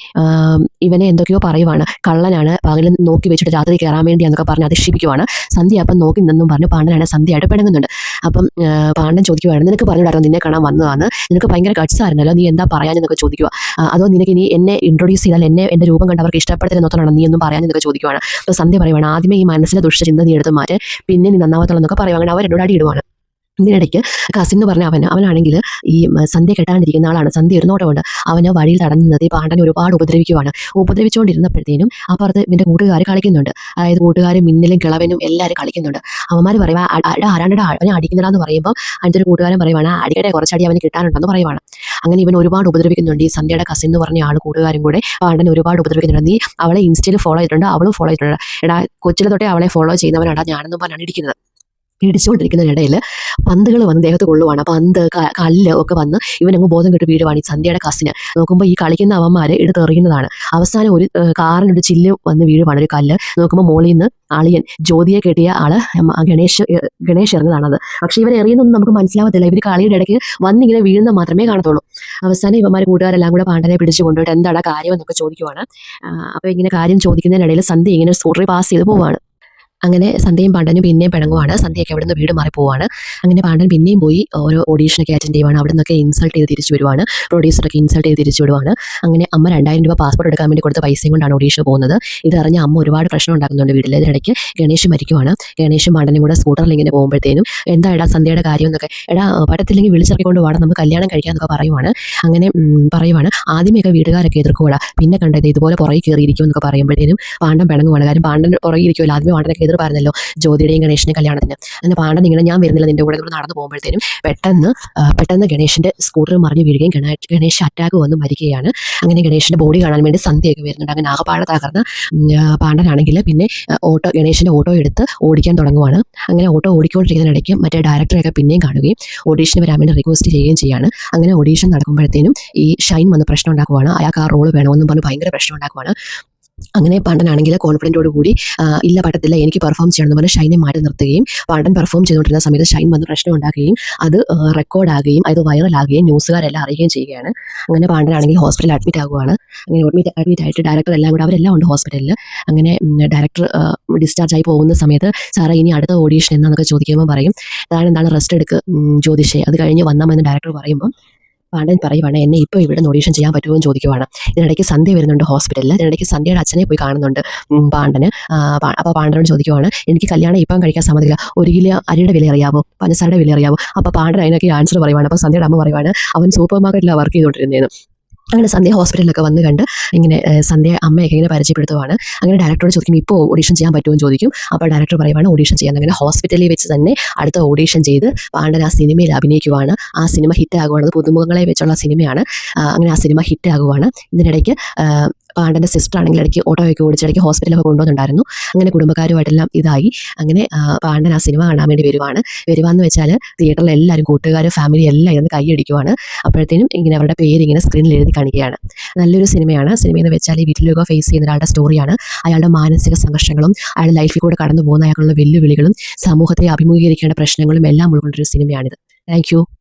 ഇവനെ എന്തൊക്കെയോ പറയുവാണ്. കള്ളനാണ് പകലും നോക്കി വെച്ചിട്ട് രാത്രി കയറാൻ വേണ്ടി എന്നൊക്കെ പറഞ്ഞ് അധിക്ഷേപിക്കുവാണ് സന്ധ്യ അപ്പം നോക്കി നിന്നും പറഞ്ഞ് പാണ്ഡനാണ് സന്ധ്യയായിട്ട് പിണങ്ങുന്നുണ്ട്. അപ്പം പാണ്ഡൻ ചോദിക്കുവാണ്. നിനക്ക് പറഞ്ഞിടായിരുന്നു നിന്നെ കാണാൻ വന്നതാണ് നിനക്ക് ഭയങ്കര ഗട്സ് ആയിരുന്നല്ലോ. നീ എന്താ പറയാനെന്നൊക്കെ ചോദിക്കുക അതോ നിനക്ക് ഇനി എന്നെ ഇൻട്രൊഡ്യൂസ് ചെയ്താൽ എന്നെ എന്റെ രൂപം കണ്ട് അവർക്ക് ഇഷ്ടപ്പെടുത്തില്ല നോക്കണം നീ ഒന്നും പറയാനെന്നൊക്കെ ചോദിക്കുവാണ്. അപ്പോൾ സന്ധ്യ പറയുവാണ് ആദ്യമേ ഈ മനസ്സിലെ ദുഷ്ട ചിന്ത നീ എടുത്ത് മാറ്റി പിന്നെ നീ നന്നാവത്തുള്ളൂ എന്നൊക്കെ പറയുവാണ് അവർ എന്നോട് അടി ഇടുവാണ്. ഇതിനിടയ്ക്ക് കസിൻ എന്ന് പറഞ്ഞ അവൻ അവനാണെങ്കിൽ ഈ സന്ധ്യ കെട്ടാണ്ടിരിക്കുന്ന ആളാണ്. സന്ധ്യ ഒരു നോട്ടമുണ്ട് അവന് വഴിയിൽ തടഞ്ഞു നിർത്തി പാണ്ഡനെ ഒരുപാട് ഉപദ്രവിക്കുവാണ്. ഉപദ്രവിച്ചുകൊണ്ടിരുന്നപ്പോഴത്തേനും അപ്പുറത്ത് ഇവന്റെ കൂട്ടുകാർ കളിക്കുന്നുണ്ട്. അതായത് കൂട്ടുകാരും മിന്നലും കിളവനും എല്ലാവരും കളിക്കുന്നുണ്ട്. അവന്മാർ പറയുക ആരാണ്ടടാ അവനെ അടിക്കുന്നതാന്ന് പറയുമ്പോൾ അതിന്റെ ഒരു കൂട്ടുകാരൻ പറയുവാണ് അടിയുടെ കുറച്ചടി അവന് കിട്ടാനുണ്ടെന്ന് പറയുവാണ്. അങ്ങനെ ഇവൻ ഒരുപാട് ഉപദ്രവിക്കുന്നുണ്ട്. ഈ സന്ധ്യയുടെ കസിൻ എന്ന് പറഞ്ഞ ആൾ കൂട്ടുകാരും കൂടെ പാണ്ഡൻ ഒരുപാട് ഉപദ്രവിക്കുന്നുണ്ട്. നീ അവളെ ഇൻസ്റ്റയിൽ ഫോളോ ചെയ്തിട്ടുണ്ട് അവളും ഫോളോ ചെയ്തിട്ടുണ്ട്. എടാ കൊച്ചിലെ തൊട്ടേ അവളെ ഫോളോ ചെയ്യുന്നവനാടാ ഞാനെന്നും പറഞ്ഞാണ് ഇരിക്കുന്നത്. പീഡിച്ചുകൊണ്ടിരിക്കുന്നതിനിടയിൽ പന്തുകൾ വന്ന് ദേഹത്ത് കൊള്ളുവാണ്. പന്ത് കല്ല് ഒക്കെ വന്ന് ഇവനങ്ങ് ബോധം കെട്ട് വീഴുവാണ് ഈ സന്ധ്യയുടെ കസിന്. നോക്കുമ്പോൾ ഈ കളിക്കുന്ന അവന്മാർ എടുത്തെറിയുന്നതാണ്. അവസാനം ഒരു കാറിനൊരു ചില്ല് വന്ന് വീഴുവാണ് ഒരു കല്ല്. നോക്കുമ്പോൾ മോളിൽ നിന്ന് അളിയൻ ജ്യോതിയെ കെട്ടിയ ആൾ ഗണേശ് ഗണേശ് എറിഞ്ഞതാണത് പക്ഷേ ഇവർ എറിയുന്നൊന്നും നമുക്ക് മനസ്സിലാവത്തില്ല. ഇവർ കളിയുടെ ഇടയ്ക്ക് വന്നിങ്ങനെ വീഴുന്ന മാത്രമേ കാണത്തുള്ളൂ. അവസാനം ഇവന്മാർ കൂട്ടുകാരെല്ലാം കൂടെ പാണ്ഡനെ പിടിച്ചു കൊണ്ടുപോയിട്ട് എന്താണ് കാര്യം എന്നൊക്കെ ചോദിക്കുവാണ്. അപ്പോൾ ഇങ്ങനെ കാര്യം ചോദിക്കുന്നതിനിടയിൽ സന്ധ്യ ഇങ്ങനെ സ്കൂട്ടറി പാസ് ചെയ്ത് പോവാണ്. അങ്ങനെ സന്ധ്യയും പാണ്ഡനും പിന്നെയും പിണങ്ങുവാണ്. സന്ധ്യയൊക്കെ അവിടുന്ന് വീട് മാറി പോവാണ് അങ്ങനെ പാണ്ഡൻ പിന്നെയും പോയി ഓരോ ഓഡീഷനൊക്കെ അറ്റൻഡ് ചെയ്യുവാണ്. അവിടെ നിന്നൊക്കെ ഇൻസൾട്ട് ചെയ്ത് തിരിച്ചു വരുവാണ്. പ്രൊഡ്യൂസറൊക്കെ ഇൻസൾട്ട് ചെയ്ത് തിരിച്ചു വിടുവാണ്. അങ്ങനെ അമ്മ രണ്ടായിരം രൂപ പാസ്പോർട്ട് എടുക്കാൻ വേണ്ടി കൊടുത്ത പൈസയും കൊണ്ടാണ് ഓഡീഷൻ പോകുന്നത്. ഇതറിഞ്ഞ അമ്മ ഒരുപാട് പ്രശ്നം ഉണ്ടാക്കുന്നുണ്ട് വീട്ടിൽ ഇതിനിടയ്ക്ക് ഗണേഷ് മരിക്കുവാണ്. ഗണേഷും പാണ്ഡനും കൂടെ സ്കൂട്ടറിൽ ഇങ്ങനെ പോകുമ്പോഴത്തേനും എന്താ എടാ സന്ധ്യയുടെ കാര്യം എന്നൊക്കെ. എടാ പറ്റത്തില്ലെങ്കിൽ വിളിച്ചിറക്കിക്കൊണ്ട് വാടാ നമുക്ക് കല്യാണം കഴിക്കാമെന്നൊക്കെ പറയുവാണ്. അങ്ങനെ പറയുവാണ്. ആദ്യമൊക്കെ വീടുകാരൊക്കെ എതിർക്കുവാടാ. പിന്നെ കണ്ടത് ഇതുപോലെ പുറകെ കയറിയിരിക്കും എന്നൊക്കെ പറയുമ്പോഴത്തേനും പാണ്ഡൻ പിണങ്ങുവാണ്. കാര്യം പാണ്ഡൻ പുറകെ ഇരിക്കുമല്ലോ ആദ്യമേ പാണ്ഡനൊക്കെ എതിർ പറഞ്ഞല്ലോ ജ്യോതിയുടെയും ഗണേഷിന്റെ കല്യാണത്തിന്. അങ്ങനെ പാണ്ഡൻ ഇങ്ങനെ ഞാൻ വരുന്നില്ല നിന്റെ കൂടെ. നടന്നു പോകുമ്പോഴത്തേനും പെട്ടെന്ന് പെട്ടെന്ന് ഗണേഷിന്റെ സ്കൂട്ടർ മറിഞ്ഞു വീഴുകയും ഗണേ- ഗണേഷ് അറ്റാക്ക് വന്ന് മരിക്കുകയാണ്. അങ്ങനെ ഗണേഷിന്റെ ബോഡി കാണാൻ വേണ്ടി സന്ധ്യയൊക്കെ വരുന്നുണ്ട്. അങ്ങനെ ആകപ്പാട തകർന്ന് പാണ്ഡനാണെങ്കിൽ പിന്നെ ഓട്ടോ ഗണേഷിന്റെ ഓട്ടോ എടുത്ത് ഓടിക്കാൻ തുടങ്ങുവാണ്. അങ്ങനെ ഓട്ടോ ഓടിക്കൊണ്ടിരിക്കുന്നതിനിടയ്ക്ക് മറ്റേ ഡയറക്ടറെയൊക്കെ പിന്നെയും കാണുകയും ഓഡീഷന് വരാൻ വേണ്ടി റിക്വസ്റ്റ് ചെയ്യുകയും ചെയ്യാണ്. അങ്ങനെ ഓഡീഷൻ നടക്കുമ്പോഴത്തേനും ഈ ഷൈൻ വന്ന് പ്രശ്നം ഉണ്ടാക്കുവാണ്. അയാൾക്ക് ആ റോൾ വേണമെന്നും പറഞ്ഞ് ഭയങ്കര പ്രശ്നം ഉണ്ടാക്കുവാണ്. അങ്ങനെ പാണ്ഡനാണെങ്കിൽ കോൺഫിഡന്റോട് കൂടി ഇല്ല പറ്റത്തില്ല എനിക്ക് പെർഫോം ചെയ്യണം എന്ന് പറഞ്ഞ് ഷൈനെ മാറ്റി നിർത്തുകയും പാണ്ഡൻ പെർഫോം ചെയ്തുകൊണ്ടിരുന്ന സമയത്ത് ഷൈൻ വന്ന് പ്രശ്നം ഉണ്ടാക്കുകയും അത് റെക്കോർഡാകുകയും അത് വൈറലാകുകയും ന്യൂസുകാരെല്ലാം അറിയുകയും ചെയ്യുകയാണ്. അങ്ങനെ പാണ്ഡനാണെങ്കിൽ ഹോസ്പിറ്റലിൽ അഡ്മിറ്റ് ആകുവാണ്. അങ്ങനെ അഡ്മിറ്റ് അഡ്മിറ്റ് ആയിട്ട് ഡയറക്ടർ എല്ലാം കൂടെ അവരെല്ലാം ഉണ്ട് ഹോസ്പിറ്റലിൽ അങ്ങനെ ഡയറക്ടർ ഡിസ്ചാർജ് ആയി പോകുന്ന സമയത്ത് സാറേ ഇനി അടുത്ത ഓഡീഷൻ എന്നാന്നൊക്കെ ചോദിക്കുമ്പോൾ പറയും താൻ എന്താണ് റെസ്റ്റ് എടുക്കുക ജ്യോതിഷേ അത് കഴിഞ്ഞ് വന്നാമെന്ന് ഡയറക്ടർ പറയുമ്പോൾ പാണ്ഡൻ പറയുവാണ് എന്നെ ഇപ്പോൾ ഇവിടെ നിന്ന് ഓഡീഷൻ ചെയ്യാൻ പറ്റുമോ? എന്ന് ചോദിക്കുവാണ്. ഇതിനിടയ്ക്ക് സന്ധ്യ വരുന്നുണ്ട് ഹോസ്പിറ്റലിൽ ഇതിനിടയ്ക്ക് സന്ധ്യയുടെ അച്ഛനെ പോയി കാണുന്നുണ്ട് പാണ്ഡന്. അപ്പോൾ പാണ്ഡനോട് ചോദിക്കുവാണ് എനിക്ക് കല്യാണം ഇപ്പം കഴിക്കാൻ സമ്മതില്ല ഒരു കിലോ അരിയുടെ വില അറിയാവോ? പഞ്ചസാരയുടെ വില അറിയാവോ? അപ്പോൾ പാണ്ഡൻ അതിനൊക്കെ ആൻസർ പറയുവാണ്. അപ്പോൾ സന്ധ്യയുടെ അമ്മ പറയുവാണ് അവൻ സൂപ്പർ മാർക്കറ്റിലാണ് വർക്ക് ചെയ്തുകൊണ്ടിരുന്നതെന്ന് അങ്ങനെ സന്ധ്യ ഹോസ്പിറ്റലിലൊക്കെ വന്ന് കണ്ട് ഇങ്ങനെ സന്ധ്യ അമ്മയൊക്കെ ഇങ്ങനെ പരിചയപ്പെടുത്തുവാണ്. അങ്ങനെ ഡയറക്ടറോട് ചോദിക്കും ഇപ്പോൾ ഓഡീഷൻ ചെയ്യാൻ പറ്റുമെന്ന് ചോദിക്കും. അപ്പോൾ ഡയറക്ടർ പറയുവാണ് ഓഡീഷൻ ചെയ്യാൻ അങ്ങനെ ഹോസ്പിറ്റലിൽ വെച്ച് തന്നെ അടുത്ത ഓഡീഷൻ ചെയ്ത് പാണ്ഡൻ ആ സിനിമയിൽ അഭിനയിക്കുവാണ്. ആ സിനിമ ഹിറ്റ് ആകുവാണ് പുതുമുഖങ്ങളെ വെച്ചുള്ള സിനിമയാണ്. അങ്ങനെ ആ സിനിമ ഹിറ്റ് ആകുവാണ് ഇതിനിടയ്ക്ക് ആ, പാണ്ഡന്റെ സിസ്റ്റർ ആണെങ്കിൽ ഇടയ്ക്ക് ഓട്ടോയൊക്കെ ഓടിച്ചിടയ്ക്ക് ഹോസ്പിറ്റലൊക്കെ കൊണ്ടുവന്നിട്ടുണ്ടായിരുന്നു അങ്ങനെ കുടുംബക്കാരുമായിട്ടെല്ലാം ഇതായി. അങ്ങനെ പാണ്ഡൻ ആ സിനിമ കാണാൻ വേണ്ടി വരുവാണ്. വരുവാന്ന് വെച്ചാൽ തിയേറ്ററിൽ എല്ലാവരും കൂട്ടുകാരും ഫാമിലി എല്ലാം ഇരുന്ന് കൈയടിക്കുവാണ്. അപ്പോഴത്തേനും ഇങ്ങനെ അവരുടെ പേര് ഇങ്ങനെ സ്ക്രീനിൽ എഴുതി കാണിക്കുകയാണ്. നല്ലൊരു സിനിമയാണ് സിനിമ എന്ന് വെച്ചാൽ ഈ വീട്ടിലൊക്കെ ഫേസ് ചെയ്യുന്ന ഒരാളുടെ സ്റ്റോറിയാണ് അയാളുടെ മാനസിക സംഘർഷങ്ങളും അയാളുടെ ലൈഫിൽ കൂടെ കടന്നു പോകുന്ന അയാളുള്ള വെല്ലുവിളികളും സമൂഹത്തെ അഭിമുഖീകരിക്കേണ്ട പ്രശ്നങ്ങളും എല്ലാം ഉൾക്കൊണ്ടൊരു സിനിമയാണിത് താങ്ക്